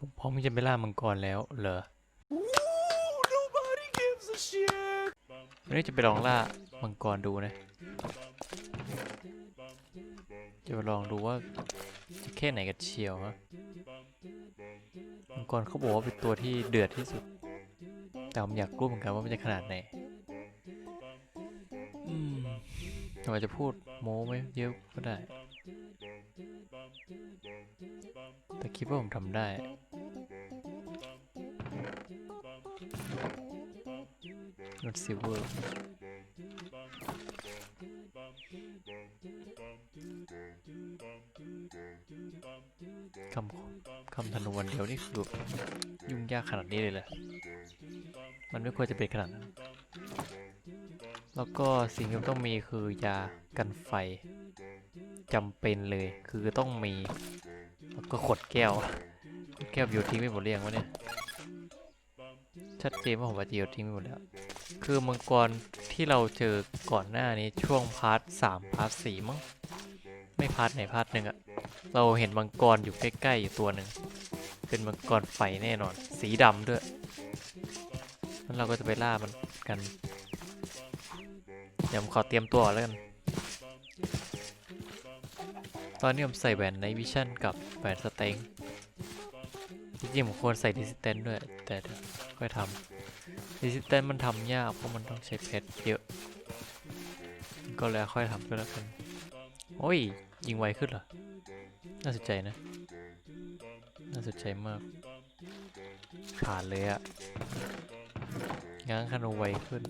ผมพร้อมที่จะไปล่ามังกรแล้วเหรอ Nobody gives a shit. วันนี้จะไปลองล่ามังกรดูนะ จะไปลองดูว่าจะแค่ไหนกันเชียวฮะ มังกรเขาบอกว่าเป็นตัวที่เดือดที่สุด แต่ผมอยากรู้เหมือนกันว่ามันจะขนาดไหนอืมอาจจะพูดโม้ไม่เยอะก็ได้ แต่คิดว่าผมทำได้ นอตซิลเวอร์คำคำธนูวันเดียวนี่คือยุ่งยากขนาดนี้เลยเหรอมันไม่ควรจะเป็นขนาดนั้น แล้วก็สิ่งที่ต้องมีคือยากันไฟจำเป็นเลยคือต้องมี แล้วก็ขวดแก้วขวดแก้วโยนทิ้งไม่หมดเรียงวะเนี่ย ชัดเจนว่าผมอาจะโยนทิ้งไปหมดแล้ว คือมังกรที่เราเจอก่อนหน้านี้ช่วงพาร์ทสามพาร์ทสี่มั้งไม่พาร์ทไหนพาร์ทหนึ่งอะเราเห็นมังกรอยู่ใกล้ๆอยู่ตัวหนึ่งเป็นมังกรไฟแน่นอน สีดำด้วยแล้วเราก็จะไปล่ามันกันเดี๋ยวผมขอเตรียมตัวก่อนแล้วกัน ตอนนี้ผมใส่แหวนในวิชั่นกับแหวนสเต็งจริงๆผมควรใส่ดิสเทนด้วย แต่ค่อยทำ ดิสเทนมันทำยากเพราะมันต้องใช้เพชรเยอะ ก็เลยค่อยทำก็แล้วกัน โอ้ย ยิงไวขึ้นเหรอ น่าสนใจนะ น่าสนใจมาก ผ่านเลยอะง้างคานูไวขึ้น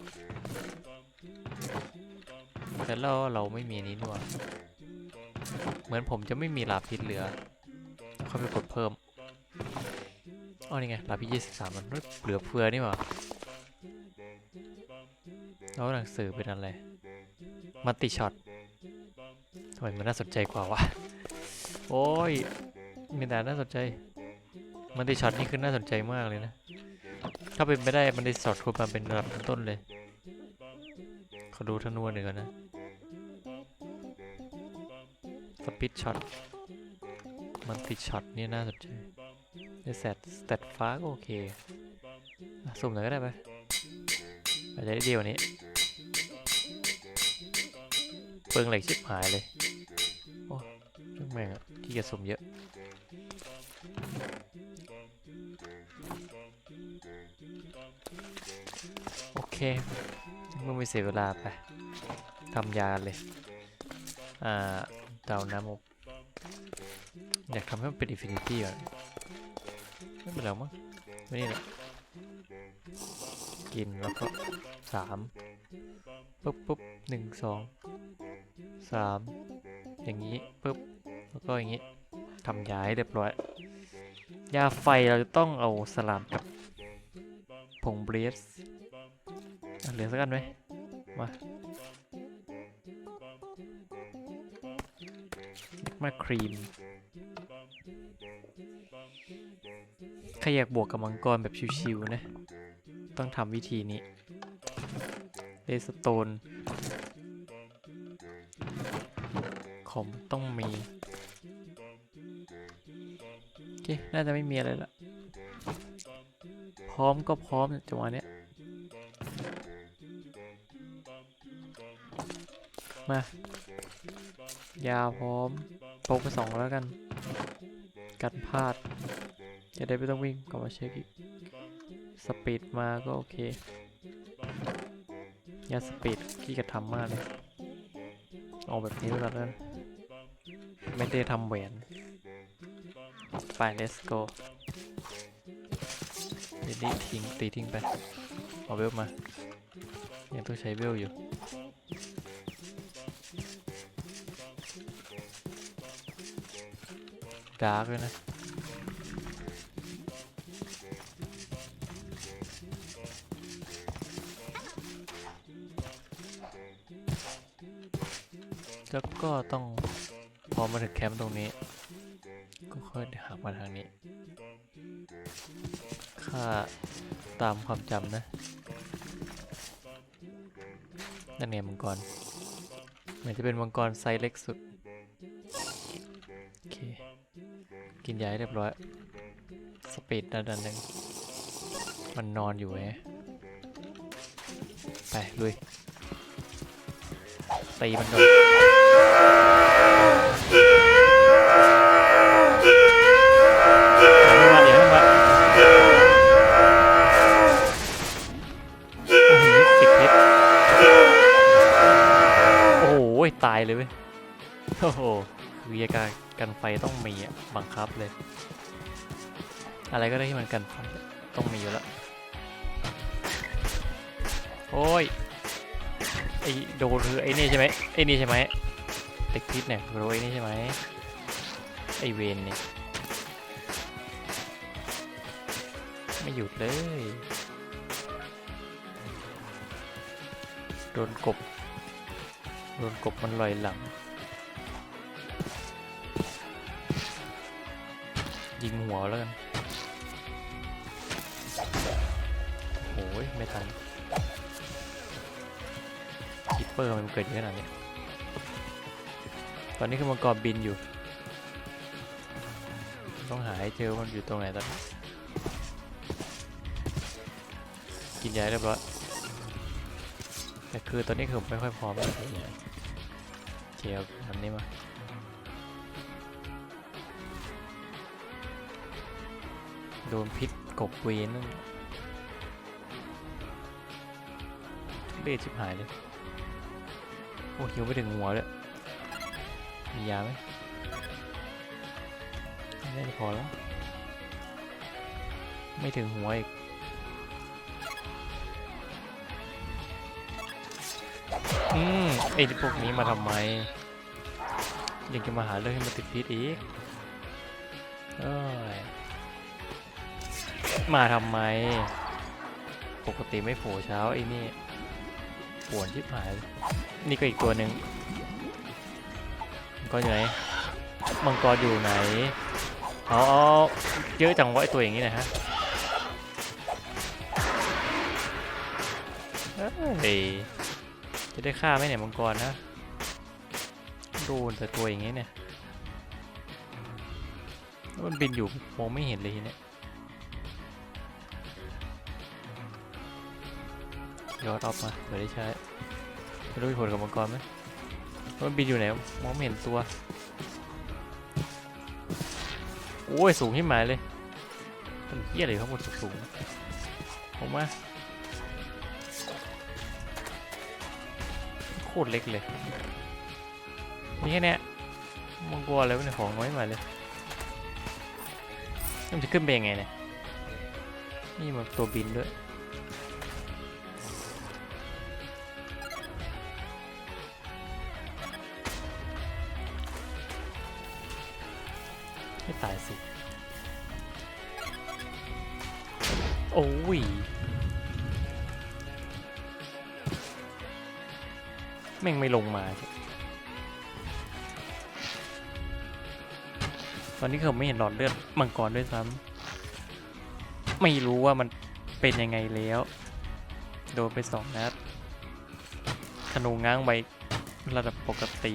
แต่เราเราไม่มีอันนี้นี่หว่าเหมือนผมจะไม่มีลาพิษเหลือค่อยไปกดเพิ่มอ๋อนี่ไงลาพิษยี่สิบสามมันเหลือเฟือนี่หว่า แล้วหนังสือเป็นอะไร มัลติช็อตทำไมมันน่าสนใจกว่าวะ โอ้ย มีแต่น่าสนใจ มัลติช็อตนี่คือน่าสนใจมากเลยนะ ถ้าเป็นไม่ได้มันติช็อตควรมาเป็นระดับต้นเลยขอดูธนูหนึ่งก่อนนะ สปิดช็อต มันติช็อตนี่น่าสนใจไอแซตสเตตฟ้าก็โอเคสุ่มหน่อยก็ได้ไปอาจจะได้เดียวานี้ เปลืองเหล็กชิบหายเลยโอ้ช่างแม่งอะที่จะสุ่มเยอะโอเคเมื่อไม่เสียเวลาไปทำยาเลย อ่าเตาน้ำอบอยากทำให้มันเป็นอินฟินิตี้ก่อนไม่เป็นไรมั้งไม่นี่แหละกินแล้วก็สามปุ๊บปุ๊บหนึ่งสอง สามอย่างนี้ปุ๊บแล้วก็อย่างนี้ทำยาให้เรียบร้อย ยาไฟเราจะต้องเอาสลามกับผงเบรสเหลือสักอันไหมมามาครีมใครอยากบวกกับมังกรแบบชิวๆนะ ต้องทำวิธีนี้เลสโตน ของต้องมี โอเค น่าจะไม่มีอะไรละพร้อมก็พร้อมจังหวะเนี้ย มายาพร้อมพกไปสองแล้วกัน กันพลาด จะได้ไม่ต้องวิ่งกลับมาเช็คอีก สปีดมาก็โอเค ยาสปีดขี้กระทำมากเลย เอาแบบนี้แล้วกัน ไม่ได้ทำแหวน ไป let's go เดี๋ยวนี้ทิ้งตีทิ้งไป เอาเวลมา ยังต้องใช้เวลอยู่ ดาร์กเลยนะแล้วก็ต้อง อมาถึงแคมป์ตรงนี้ ก็ค่อยหักมาทางนี้ค่าตามความจำนะนั่นไงมังกรเหมือนจะเป็นมังกรไซส์เล็กสุด โอเค กินยาให้เรียบร้อย สปีดระดับหนึ่งมันนอนอยู่ไงไปลุยตีมันก่อนายเลยเว้ย โอ้โหวิทยาการกันไฟต้องมีอะ บังคับเลย อะไรก็ได้ที่มันกันไฟต้องมีอยู่แล้ว โอ้ย ไอโดนคือไอ้นี่ใช่ไหมไอ้นี่ใช่ไหมเด็กพิษเนี่ยรู้ไอ้นี่ใช่ไหมไอเวนเนี่ยไม่หยุดเลย โดนกบ โดนกบมันลอยหลัง ยิงหัวแล้วกันโอ้ยไม่ทันคิปเปอร์มันเกิดเยอะขนาดนี้ตอนนี้คือมังกรบินอยู่ ต้องหาให้เจอมันอยู่ตรงไหนตอนนี้กินยาเรียบร้อย แต่คือตอนนี้คือผมไม่ค่อยพร้อมเลยเจียวอันนี้มาโดนพิษกบเวนนั่นเลือดชิบหายเลย โอ้หิวไปถึงหัวเลยมียาไหมไม่ได้พอแล้ว ไม่ถึงหัวอีก อืมไอ้พวกนี้มาทำไม ยังจะมาหาเรื่องให้มันติดพิษอีกเอ้ยมาทำไม ปกติไม่โผล่เช้าไอ้นี่ปวดชิบหาย นี่ก็อีกตัวหนึ่งมังกรอยู่ไหน มังกรอยู่ไหนเอาเอาเยอะจังวะไอตัวอย่างนี้นะฮะเฮ้ย จะได้ฆ่าไหมเนี่ยมังกรนะโดนแต่ตัวอย่างนี้เนี่ยมันบินอยู่มองไม่เห็นเลยเนี้ยยอดออฟมาเดี๋ยวได้ใช้ไม่รู้มีผลกับมังกรไหมมันบินอยู่ไหนมองไม่เห็นตัว โอ้ยสูงที่หมายเลยมันเหี้ยอะไรข้างบนสูงๆผมว่า โคตรเล็กเลยนี่แค่นี้มังกรอะไรวะเนี่ยของน้อยมาเลยมันจะขึ้นไปยังไงเนี่ยนี่มันตัวบินด้วย แม่งไม่ลงมา ตอนนี้เขาไม่เห็นหลอดเลือดมังกรด้วยซ้ำไม่รู้ว่ามันเป็นยังไงแล้ว โดนไปสองนัดธนูง้างไประดับปกติ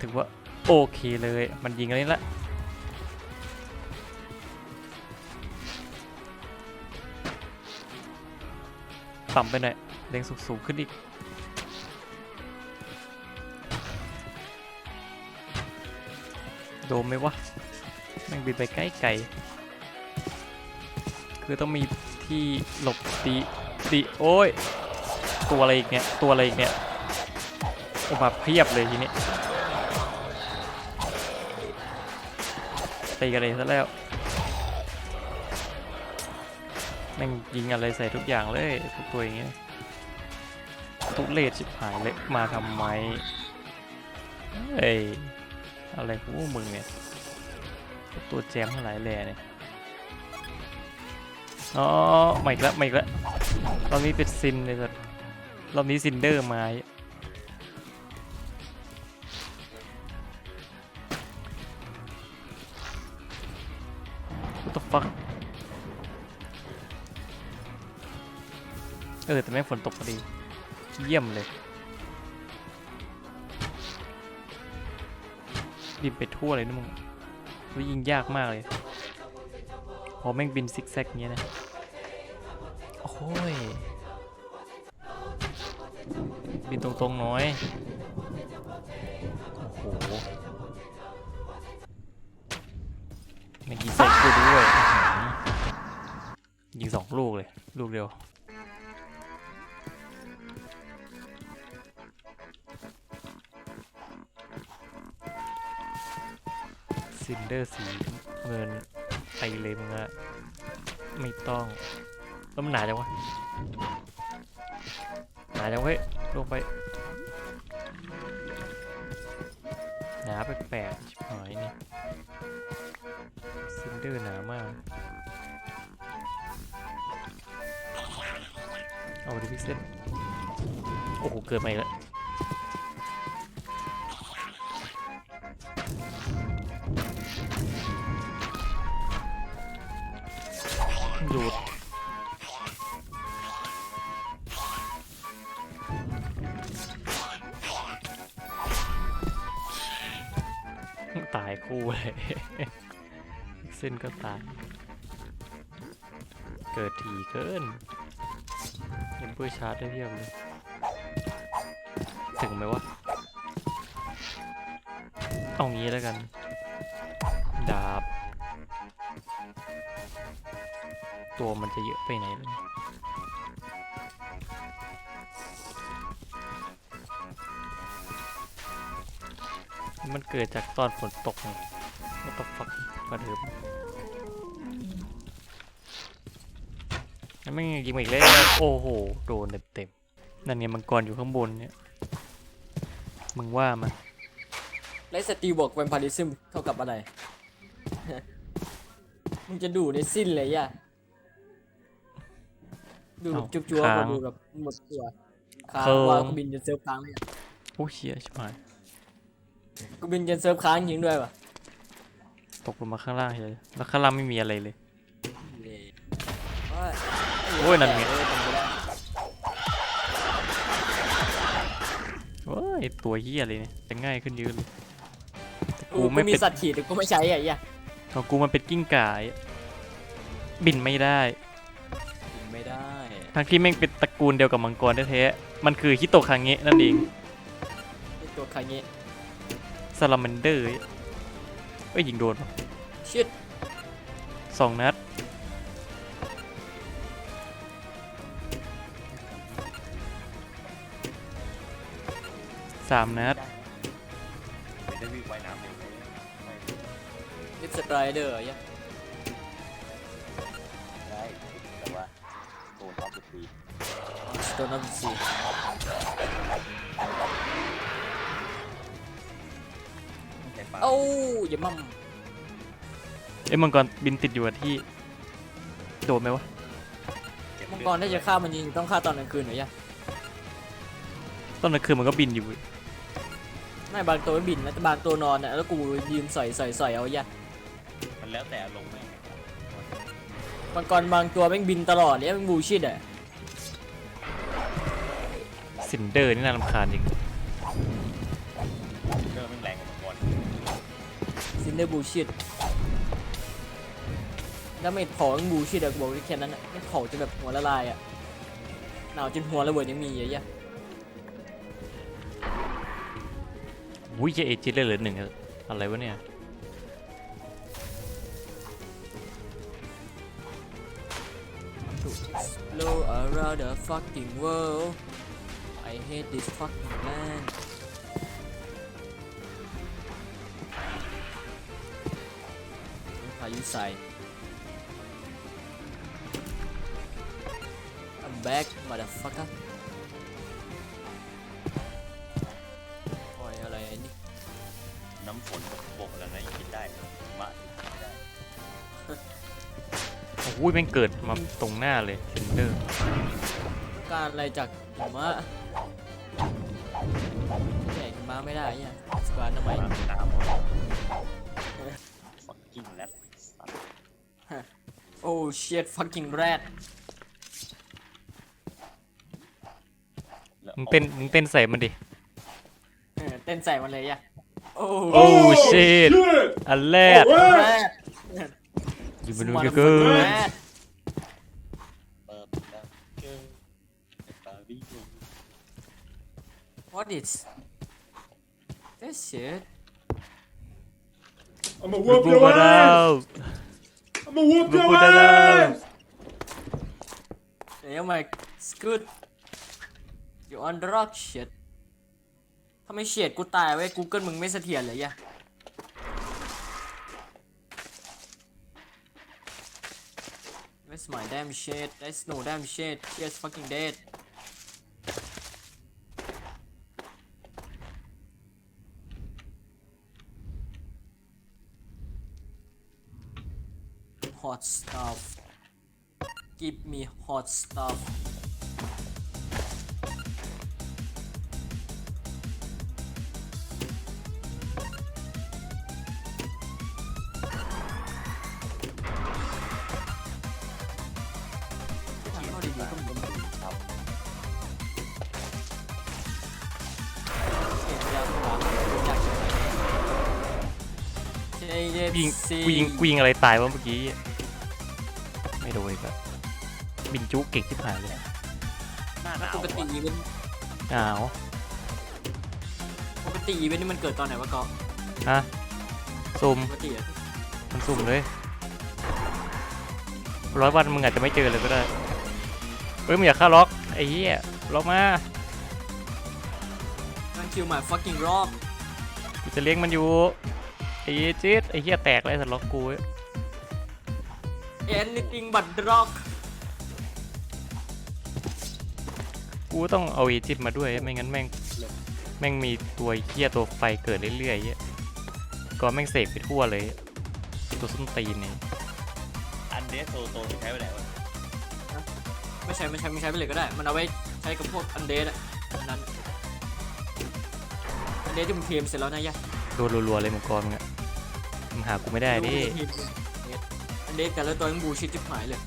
ถือว่าโอเคเลย มันยิงอะไรละต่ำไปหน่อยเล็งสูงๆขึ้นอีก โดมไหมวะแม่งบินไปใกล้ไกลคือต้องมีที่หลบตีตีโอ้ย ตัวอะไรอีกเนี่ย ตัวอะไรอีกเนี่ยออกมาเพียบเลยทีนี้ตีกันเลยซะแล้วแม่งยิงอะไรใส่ทุกอย่างเลยทุกตัวอย่างเงี้ยทุกเลดชิบหายเลยมาทำไมเฮ้ย อะไรพวกมึงเนี่ย ตัวแจมทั้งหลายแหล่เนี่ย อ๋อไม่ล้วไม่ล้วรอบนี้เป็นซินเลยสัสรอบนี้ซินเดอร์มา What the fuck เออ แต่แม่งฝนตกพอดี เยี่ยมเลย บินไปทั่วเลยนะมึงวิยิงยากมากเลย พอแม่งบินซิกแซกเงี้ยนะ โอ้ย บินตรงๆน้อย โอ้โหแม่งยิงใส่กูด้วยอื้อหือยิงสองลูกเลย ลูกเดียว ซินเดอร์สีเงินไปเลยมึงอะไม่ต้องแล้วมันหนาจังวะหนาจังเว้ยลงไป หนาแปลกๆชิบหายนี่ซินเดอร์หนามากเอาดิพิกเซลโอ้โห เกิดมาอีกแล้ว หลุดตายคู่เลยเส้นก็ตาย เกิดทีเกินเห็นเพื่อชาร์จได้เพียบเลย ถึงไหมวะ เอางี้แล้วกัน ตัวมันจะเยอะไปไหนเลยมันเกิดจากตอนฝนตกไงก็ตกฟักกระเดิมแล้วไม่งยิงอีกแล้วโอ้โห โดนเต็มๆ นั่นไงมังกรอยู่ข้างบนเนี่ย มึงว่ามันไลฟ์สตีบอกแวมไพริซึมเท่ากับอะไร มึงจะดูในสิ้นเลยอะ ดูแบบเอ้าจุ๊บจัวค้างดูแบบหมดตัวค้างเคิงว่ากูบินจนเซิร์ฟค้างเลยอะโอ้เชี่ยชิบหายกูบินจนเซิร์ฟค้างยิงด้วยวะตกลงมาข้างล่างเลยแล้วข้างล่างไม่มีอะไรเลยว่าโอ้ยนั่นไงเออจำไม่ได้โอ้ยตัวเหี้ยอะไรเนี่ยจะง่ายขึ้นเยอะเลยแต่กูกูไม่ไม่มีเป็นสัตว์ขีดแต่กูไม่ใช้อะไอ้เหี้ยของกูมันเป็นกิ้งก่าไอ้บินไม่ได้ไม่ได้ ทั้งที่แม่งเป็นตระกูลเดียวกับมังกรแท้ๆมันคือฮิโตะคังเงะนั่นเองไอ้ตัวคาเงะซาลามันเดอร์เอ้ยยิงโดนปะชิดสองนัดสามนัดไม่ได้วิ่งว่ายน้ำเร็วเลยไม่ลิสไตรเดอร์ไอ้เหี้ยไสโตนัมซีใช้ปลาเอ้าอย่ามั่มเอ้ยมังกรบินติดอยู่กับที่ โดนไหมวะเก็บมังเลืกอรดถ้าจะฆ่ามันจริงต้องฆ่าตอนกลางคืนเหรอเนี่ยตอนนั้นคือมันก็บินอยู่ ไม่บางตัวไม่บินนะแต่บางตัวนอนน่ะแล้วกูยืนใส่ใส่ใส่เอาไอ้เหี้ยมันแล้วแต่อารมณ์แม่งมังกรบางตัวแม่งบินตลอดเลยแม่งบูชิดอะ ซินเดอร์นี่น่ารำคาญจริงเรื่องแม่งแรงกว่ามังกรซินเดอร์บูชิดแล้วไม่เผาแม่งบูชิดอะกูบอกได้แค่นั้นอะไม่เผาจนแบบหัวละลายอะหนาวจนหัวระเบิดยังมีอะเหี้ยวุ้ยเจเอจิเลยเหลือหนึ่งอะอะไรวะเนี่ย Blow around the fucking world I hate this fucking land พายุใส่ I'm back motherfucker โอ้ยอะไรไอ้นี่น้ำฝนบกแล้วนะยังกินได้มะกินได้ โอ้ยแม่งเกิดมาตรงหน้าเลยซินเดอร์ต้องการอะไรจากหิมะใหญ่หิมะ ไม่ได้เนี่ยสกวานทำไมน้ำน้ำหมดฟักกิ้งแรดสัตว์โอ้ shit fucking rat แล้วมึงเต้นมึงเต้นใส่มันดิเออเต้นใส่มันเลยอะโอ้โอ้ชิตอันแรก rat ยิงมันดู One of เกิ the น bad เปิดแล้วเจอปาวิโย What is this shit I'ma ลู whoop ก your มาแล้ ass. ว I'ma whoop Look your what I done. ass. เดี๋ยวมาสกูด you on the rock shit ถ้าไม่เฉียดกูตายไว้ Google มึงไม่เสถียรเลยยะ Where's my damn shit There's no damn shit She's fucking dead Hot stuff Give me hot stuff ยิงกูยิงกูยิงอะไรตายวะเมื่อกี้ ไม่โดนอีกแล้วบินจุกเก่งชิบหายเลยหน้าหแล้วนาวปกติวะอีเวนต์อ้าวปกติอีเวนต์นี่มันเกิดตอนไหนวะก็ฮะซุ่มปกติอะมันซุ่มเลยร้อยวันมึงอาจจะไม่เจอเลยก็ได้เฮ้ยมึงอย่าฆ่าล็อกไอ้เหี้ยล็อกมานั่นคิวหมาย fucking rock กูจะเลี้ยงมันอยู่ไอ้เหี้ยจี๊ดไอ้เหี้ยแตกเลยสัตว์ล็อกกูเว้ย anything but rock กูต้องเอาอีจิปมาด้วยไม่งั้นแม่งแม่งมีตัวเหี้ยตัวไฟเกิดเรื่อยๆเหี้ยก็แม่งเสกไปทั่วเลยตัวส้นตีนเนี่ยอันเดสโซโตที่ใช้ไปไหนวะไม่ใช่ไม่ใช่ไม่ใช้ไปเลยก็ได้ มันเอาไว้ใช้กับพวกอันเดดอะอันนั้นอันเดดที่มึงเทมเสร็จแล้วนะยะโดนรัวๆเลยมังกรมึงอะมึงหากูไม่ได้ดิอันเดดแต่ละตัวมันบูชิดจิบหายเลย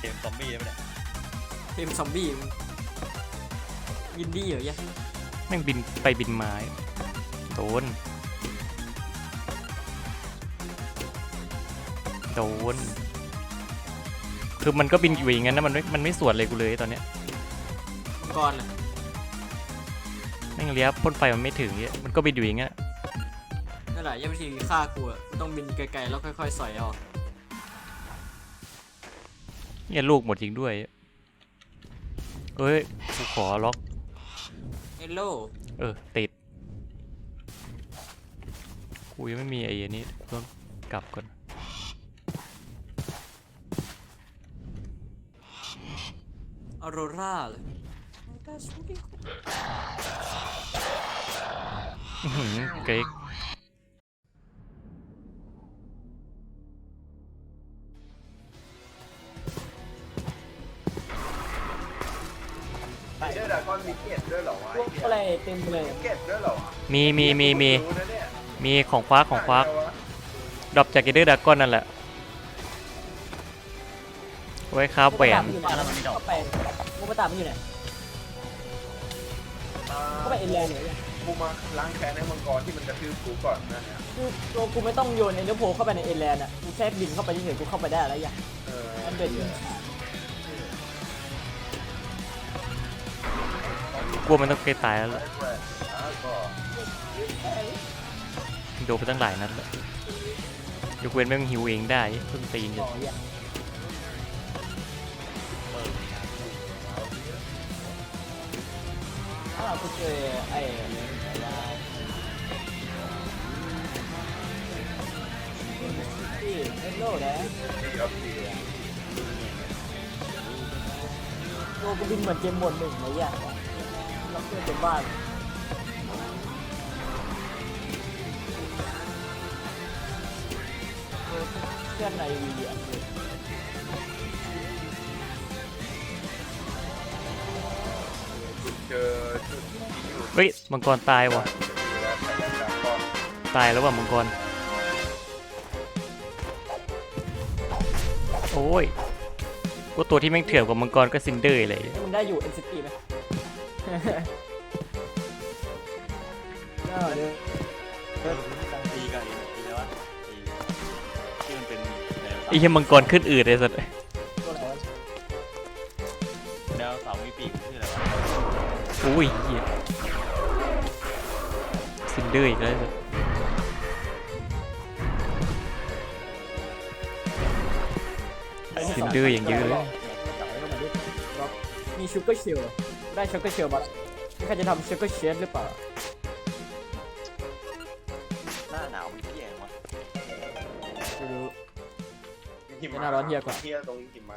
เกมซอมบี้ใช่ไหมเนี่ยเทมซอมบี้มึงยินดีเหรอยะแม่งบินไปบินมาโดน โดน คือมันก็บินอยู่อย่างนั้นนะมันไม่มันไม่สวนเลยกูเลยตอนเนี้ยมังกรอะแม่งเลี้ยพ่นไฟมันไม่ถึงเนี่ยมันก็บินอยู่อย่างเงี้ยนั่นแหละยังวิธีฆ่ากูอะกูต้องบินไกลๆแล้วค่อยๆสอยเอา เนี่ยลูกหมดจริงด้วยเอ้ยกูขอล็อก เฮลโลเออ ติด กูยังไม่มีไอ้อันนี้ต้องกลับก่อน ออโรราเลยอื้อหือเก๊ก เต็มเลยเกตด้วยเหรอมีมีมีมีรู้นะเนี่ยมีของควักของควักอะไรวะดรอปจากเกเดอร์ดากอนนั่นแหละไว้คราบแหวนอะแล้วมันมีดอกไปมุกตามันอยู่ไหนอ่าก็ไปเอเลนเลยกูมาล้างแค้นให้มังกรที่มันกระทืบกูก่อนนะเนี่ยคือตัวกูไม่ต้องโยนเอเดอร์โพเข้าไปในเอเลนอะกูแค่บินเข้าไปเฉยๆกูเข้าไปได้แล้วอย่างเอออันเด็ด กลัวมันต้องใกล้ตายแล้วล่ะโดนไปตั้งหลายนัดแล้วยกเว้นแม่งหิวเองได้เพิ่งตีนอยู่ถ้าเราเจอไอ้เนี่ยโลนะที่เอาที่ตัวกูบินเหมือนเกมหมดหนึ่งเลยอย่าง เราเพื่อนเต็มบ้านเพื่อนในวีอันเดียวเจอจุดที่อยู่เฮ้ยมังกรตายว่ะแล้วใช้ดากอนตายแล้วว่ะมังกร โอ้ยกูตัวที่แม่งเถื่อนกว่ามังกรก็ซินเดอร์เลย มึงได้อยู่ NCT ไหม ก็เดี๋ยวตีกับไอ้ไอ้อะไรวะไอ้ที่มันเป็นไอ้เหี้ยมังกรขึ้นอืดเลยสัตว์ตัวไหนวะแนวเสามีปีกชื่ออะไรวะอุ้ยเหี้ยซินเดอร์อีกแล้วสัตว์ซินเดอร์อย่างเยอะเลยมีชูเกอร์เชล ได้ชูเกอร์เชลมานี่ใครจะทำชูเกอร์เชลหรือเปล่าหน้าหนาวมันเที่ยงวะไม่รู้ หิมะไม่น่าร้อนเหี้ยกว่า เที่ยตรงหิมะ